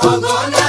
Oh, God.